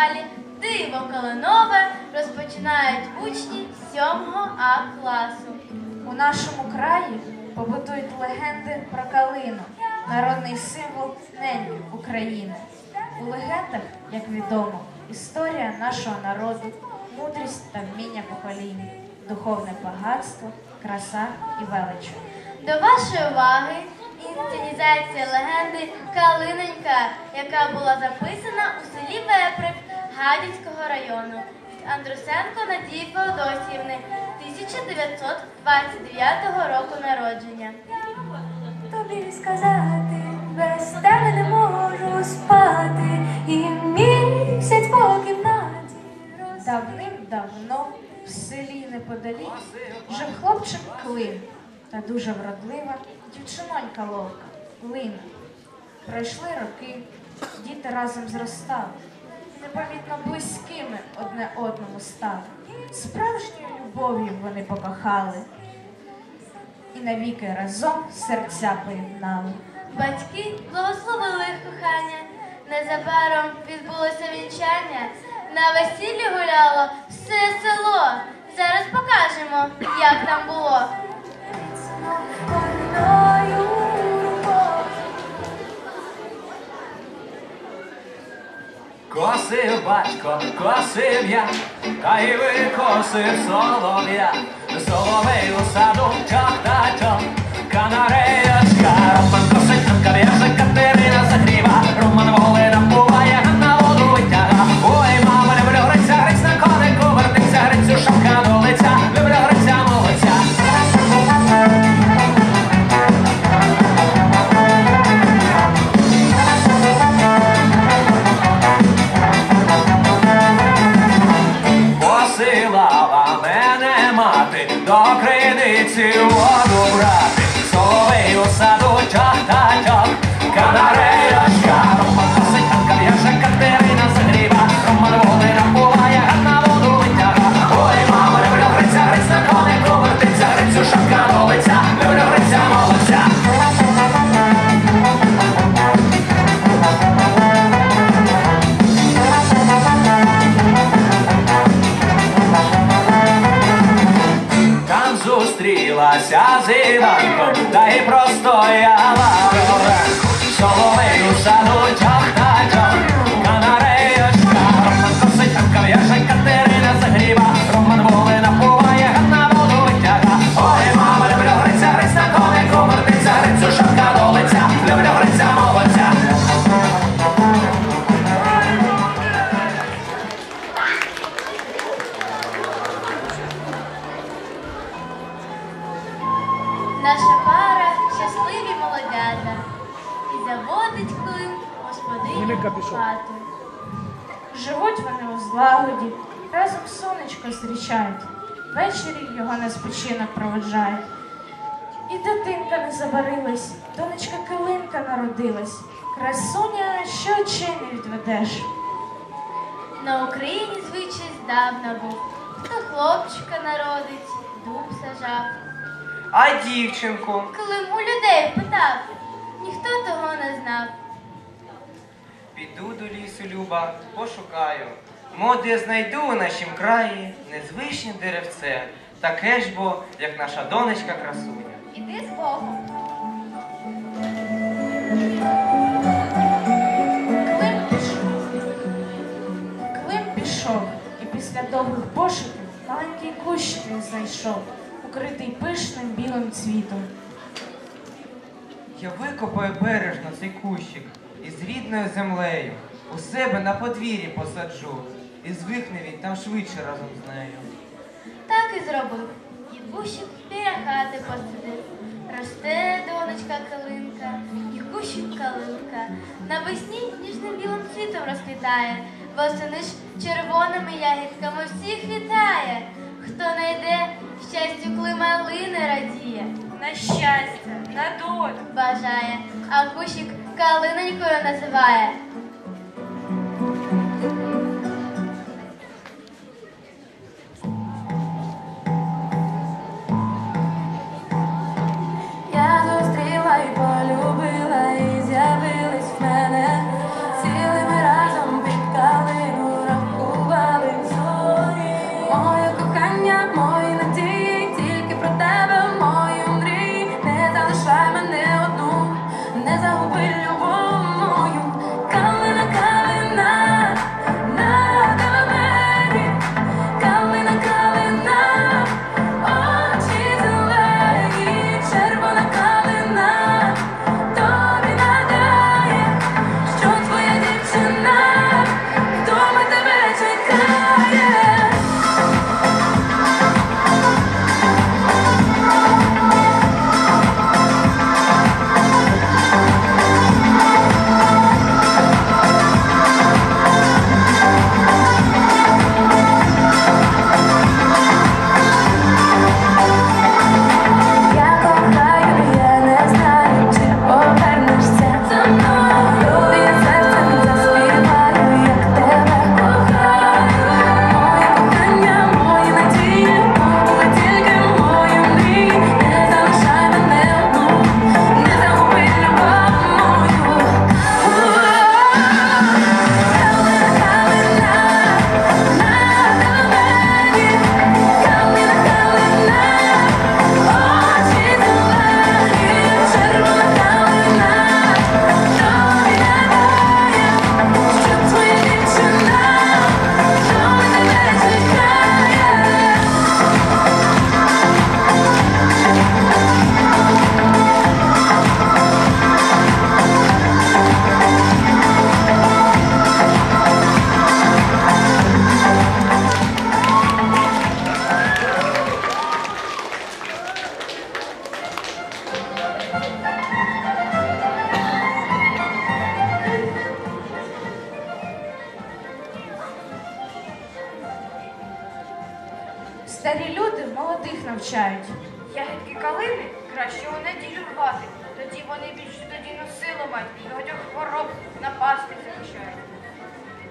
фестивалі Диво Калинове розпочинають учні 7 А класу. У нашому краї побутують легенди про калину, народний символ неї України. У легендах, як відомо, історія нашого народу, мудрість та вміння поколінь, духовне багатство, краса і велич. До вашої уваги. Інсценізація легенди Калиненька, яка була записана у селі Веприк Гадяцького району від Андрусенко Надії Феодосіївни 1929 року народження. Тобі сказати, без тебе не можу спати, і місяць по кімнаті Давним-давно в селі неподалік жив хлопчик Клин та дуже вродлива дівчинонька Ловка Лина. Пройшли роки, діти разом зростали, непомітно близькими одне одному стали. Справжньою любов'ю вони покохали і навіки разом серця поєднали. Батьки благословили кохання. Незабаром відбулося вінчання. На весіллі гуляло все село. Зараз покажемо, як там було. Косив батько, косив я, та й викосив солов'я, соловей у саду чах-та-чах, канареєчка, Роман косить, Анка Катерина загріва, Роман волина Наша пара щасливі молодята. І заводить клин господині в хату. Живуть вони у злагоді, разом сонечко зустрічають, ввечері його на спочинок проведжають. І дитинка не забарилась, донечка Килинка народилась, красуня, що очей не відведеш. На Україні звичай здавна був. Хто хлопчика народить, дуб сажав. А дівчинку? Клим у людей питав, ніхто того не знав. Піду до лісу, Люба, пошукаю. Моди знайду у нашім краї незвичне деревце, таке ж бо, як наша донечка красуня. Іди з Богом. Клим пішов. Клим пішов, і після довгих пошуків маленький кущ він знайшов, укритий пишним білим цвітом. Я викопаю бережно цей кущик із рідною землею. У себе на подвір'ї посаджу. І звикне він там швидше разом з нею. Так і зробив. І кущик біля хати посадив. Росте донечка калинка, і кущик калинка. Навесні ніжним білим цвітом розквітає. Восени ж червоними ягідками всіх вітає. Хто найде щастю клима лини радіє. На щастя, на долю. бажає, а кущик калинонькою називає. їжу тоді вони більш тоді носило мають, і багатьох хвороб напасти захищають.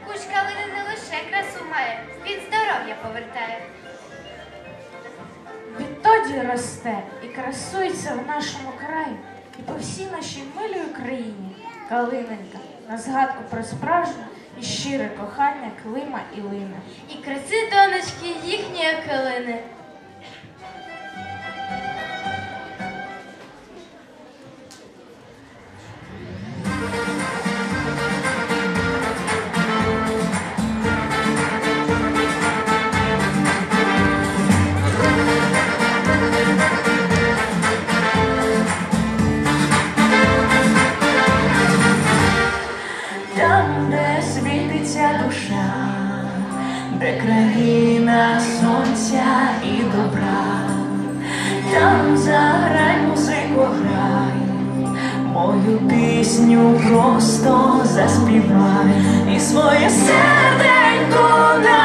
Кучка лини не лише красу має, від здоров'я повертає. Відтоді росте і красується в нашому краї, і по всій нашій милій Україні калиненька на згадку про справжнє і щире кохання Клима і Лина. І краси донечки їхньої калини. країна сонця і добра, там заграй музику грай, мою пісню просто заспівай і своє серденько на.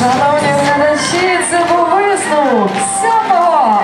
Шановні глядачі, це був висновок самого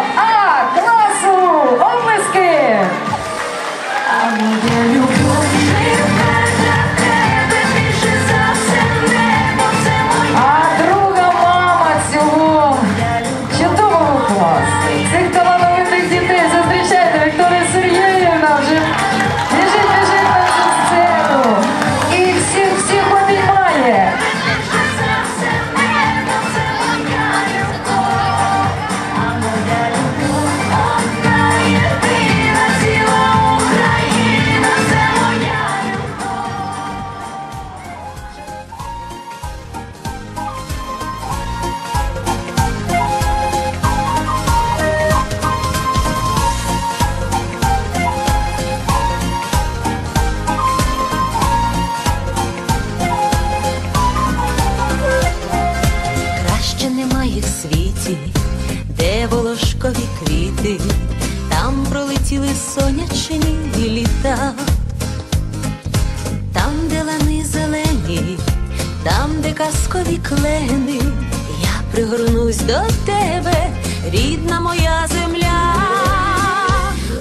пригорнусь до тебе, рідна моя земля,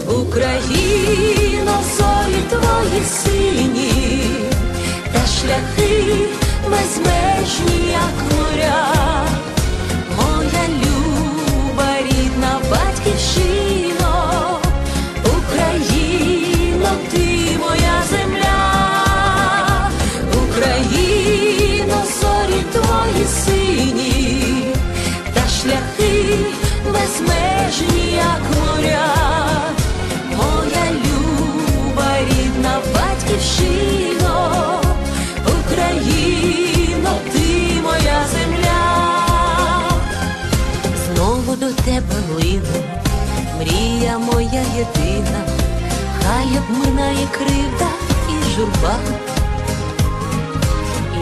Україно, зорі твої сині, та шляхи безмежні, як моря, моя люба, рідна батьківщино, дитина, хай обминає кривда і журба,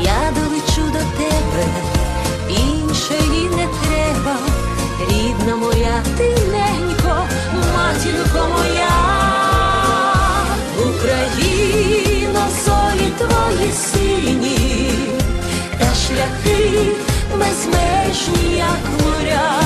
я долечу до тебе, іншої не треба, рідна моя тиненько, матінко моя, Україна, солі твої сині, та шляхи безмежні, як моря.